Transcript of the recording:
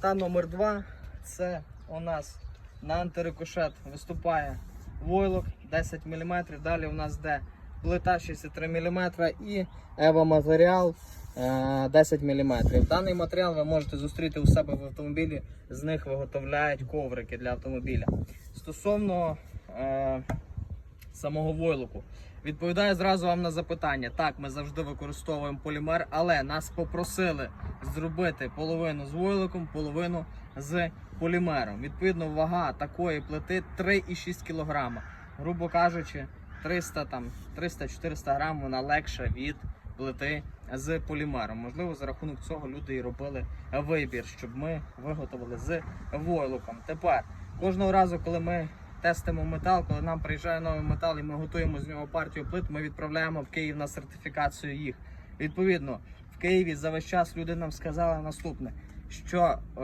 Та номер два це у нас на антирикошет виступає войлок 10 мм. Далі у нас йде плита 63 мм і Ева матеріал е, 10 мм. Даний матеріал ви можете зустріти у себе в автомобілі. З них виготовляють коврики для автомобіля. Стосовно е, самого войлоку. Відповідаю зразу вам на запитання. Так, ми завжди використовуємо полімер, але нас попросили зробити половину з войлоком, половину з полімером. Відповідно, вага такої плити 3,6 кг. Грубо кажучи, 300 там 300-400 грам вона легша від плити з полімером. Можливо, за рахунок цього люди і робили вибір, щоб ми виготовили з войлоком. Тепер кожного разу, коли ми тестимо метал, коли нам приїжджає новий метал і ми готуємо з нього партію плит, ми відправляємо в Київ на сертифікацію їх. Відповідно, в Києві за весь час люди нам сказали наступне, що е,